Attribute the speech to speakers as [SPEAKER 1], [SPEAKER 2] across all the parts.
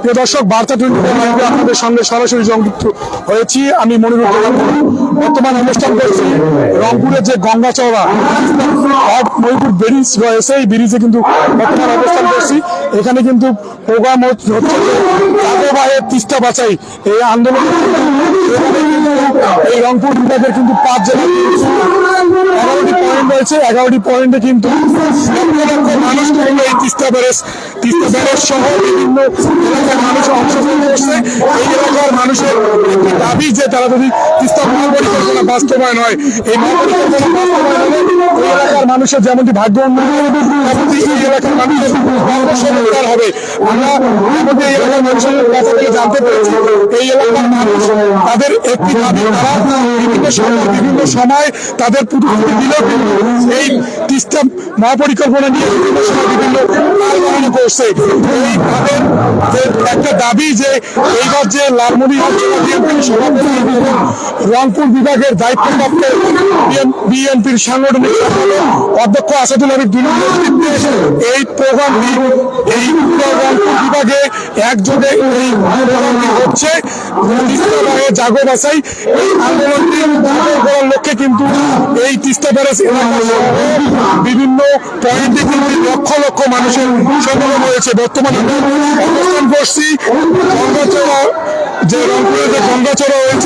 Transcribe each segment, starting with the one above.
[SPEAKER 1] প্রিয় দর্শক, বার্তা টোয়েন্টি ফোর লাইভে আপনাদের সঙ্গে সরাসরি সংযুক্ত হয়েছি। আমি মনিরুল বর্তমান অনুষ্ঠান করছি রংপুরের যে গঙ্গাচড়া অফ মহিপুর ব্রিজ রয়েছে এই ব্রিজে কিন্তু বর্তমান অবস্থান করছি। এখানে কিন্তু প্রোগ্রাম হচ্ছে জাগোবাহের তিস্তা বাঁচাই এই আন্দোলন এই রংপুর বিভাগের কিন্তু পাঁচ জেলা এগারোটি পয়েন্ট রয়েছে। এগারোটি পয়েন্টে কিন্তু এই তিস্তা ব্যারেজ এই এলাকার মানুষের যেমনটি ভাগ্য হবে, আমরা মানুষের কাছ থেকে জানতে পেরেছি এই এলাকার মানুষ তাদের একটি দাবি বিভিন্ন সময় তাদের এই তিস্তা মহাপরিকল্পনা নিয়ে বিভিন্ন সময় বিভিন্ন করছে একটা দাবি যে এইবার যে বিএনপির রংপুর বিভাগের দায়িত্বপ্রাপ্ত বিএনপির সাংগঠনিক অধ্যক্ষ আসাদুল দুলুর নেতৃত্বে এই প্রোগ্রামটি এই রংপুর বিভাগে একযোগে এই হচ্ছে। জাগো বাসাই এই আন্দোলনটি সফল করার লক্ষ্যে কিন্তু এই তিস্তা ব্যারাজ বিভিন্ন পয়েন্টে কিন্তু লক্ষ লক্ষ মানুষের সমাগম হয়েছে। বর্তমানে অবস্থান করছি গঙ্গাচড়া, যে রংপুরে যে গঙ্গাচড়া হয়েছে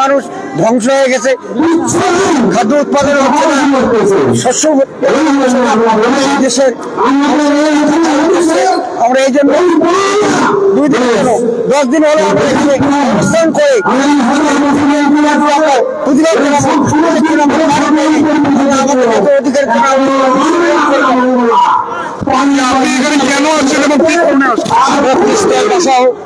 [SPEAKER 2] মানুষ ধ্বংস হয়ে গেছে। খাদ্য উৎপাদন শস্য আমরা এই জন্য দুই দিন দশ দিন হলো আমরা অবস্থান করে
[SPEAKER 1] আপনি এখানে কেন আসছেন এবং কি কারণে আসছেন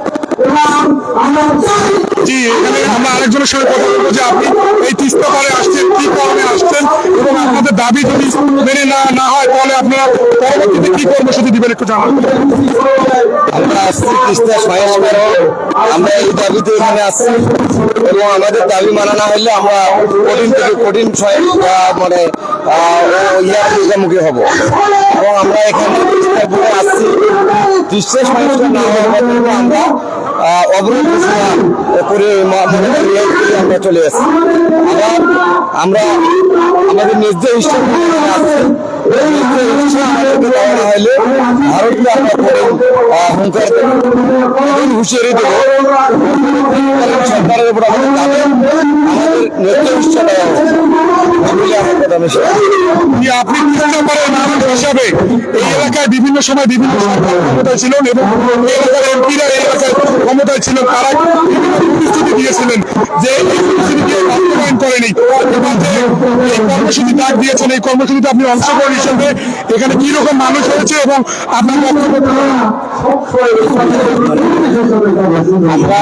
[SPEAKER 1] জি, এখানে আমরা আরেকজনের সঙ্গে কথা বলব যে আপনি এই তিস্তা পারে আসছেন, কি কারণে আসছেন এবং আপনাদের দাবি যদি মেনে না না হয়, তাহলে আপনারা পরবর্তীতে কি কর্মসূচি দিবেন একটু জানাবেন
[SPEAKER 2] আমরা আসছি তিস্তা সংস্কার আমরা এই দাবিতে এখানে আসছি এবং আমাদের দাবি মানা না হলে আমরা কঠিন থেকে কঠিন মানে ইয়ার মুখোমুখি হব। এবং আমরা এখানে আসছি। তিস্তা হওয়া আমরা অবরোধ ঘোষণা করে মনে আমরা চলে আসছি আবার আমরা আমাদের নির্দেশ হিসেবে এখানে আসছি এই নির্দেশ হিসেবে আমাদেরকে দেওয়া না হলে ভারতকে আমরা পরে
[SPEAKER 1] আপনি তিস্তা পারের মানুষ হিসাবে এই এলাকায় বিভিন্ন সময় বিভিন্ন ক্ষমতায় ছিলেন এবং এলাকার এমপিরা এই এলাকায় ক্ষমতায় ছিলেন, তারা বিভিন্ন প্রতিশ্রুতি দিয়েছিলেন যে বাস্তবায়ন করেনি। এবার যে এই কর্মসূচি আপনি অংশগ্রহণ হিসেবে এখানে কি রকম মানুষ হয়েছে এবং আপনার
[SPEAKER 2] আমরা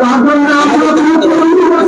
[SPEAKER 2] যাতে আমাদের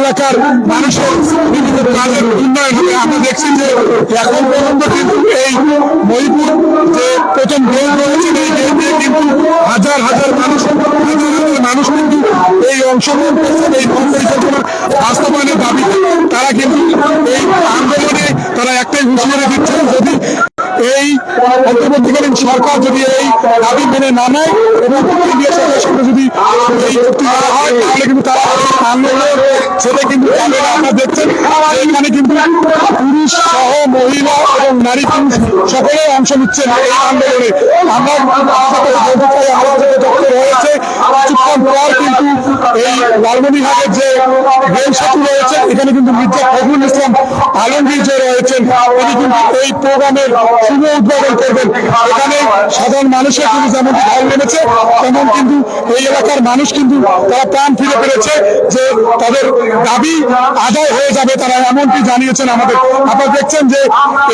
[SPEAKER 1] এলাকার মানুষের বিভিন্ন কাজের উন্নয়ন হবে। আমরা দেখছি যে এখন পর্যন্ত কিন্তু এই মহিপুর যে প্রথম গেট রয়েছে এই গেট কিন্তু হাজার হাজার মানুষ মানুষ কিন্তু এই অংশগ্রহণ করছেন এই পরিকল্পনা বাস্তবায়নের দাবিতে তারা কিন্তু এই আন্দোলনে তারা একটাই হুঁশিয়ারি দিচ্ছেন, যদি এই অন্তর্বর্তীকালীন সরকার যদি এই দাবি মেনে না নেয়, এবং যদি এই চুক্তি করা হয়, তাহলে কিন্তু তারা এখানে কিন্তু এই যে রেল সেতু রয়েছে এখানে কিন্তু মির্জা ফখরুল ইসলাম আলমগীর যে রয়েছেন তিনি কিন্তু এই প্রোগ্রামের শুভ উদ্বোধন করবেন এখানে সাধারণ মানুষের কিন্তু যেমন ঢল নেমেছে তেমন কিন্তু এই এলাকার মানুষ কিন্তু তারা প্রাণ ফিরে পেরেছে। যে তাদের দাবি আদায় হয়ে যাবে, তারা এমনটি জানিয়েছেন আমাদের। আপনারা দেখছেন যে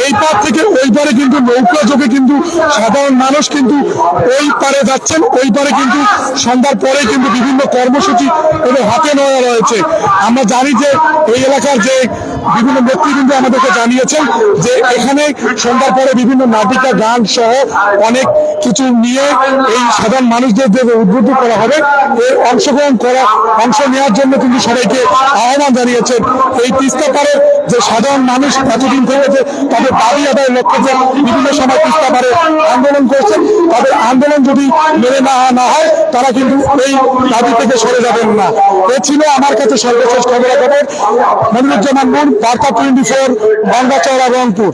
[SPEAKER 1] এই পার থেকে ওই পারে কিন্তু নৌকা যোগে কিন্তু সাধারণ মানুষ কিন্তু ওই পারে যাচ্ছেন, ওই পারে কিন্তু সন্ধ্যার পরে কিন্তু বিভিন্ন কর্মসূচি এবং হাতে নেওয়া রয়েছে। আমরা জানি যে এই এলাকার যে বিভিন্ন নেতৃবৃন্দ আমাদেরকে জানিয়েছেন যে এখানে সন্ধ্যার পরে বিভিন্ন নাটিকা গান সহ অনেক কিছু নিয়ে এই সাধারণ মানুষদের উদ্বুদ্ধ করা হবে এর অংশগ্রহণ করা, অংশ নেওয়ার জন্য কিন্তু সবাইকে আহ্বান জানিয়েছেন এই তিস্তা পারে যে সাধারণ মানুষ এতদিন থেকে যে তাদের দাবি আদায়ের লক্ষ্য যে বিভিন্ন সময় আন্দোলন করছেন, তাদের আন্দোলন যদি মেনে না না হয়, তারা কিন্তু এই দাবি থেকে সরে যাবেন না। এ ছিল আমার কাছে সর্বশেষ খবরাখবর মনিরুজ্জামান মুন বার্তা টোয়েন্টি ফোর গঙ্গাচড়া রংপুর।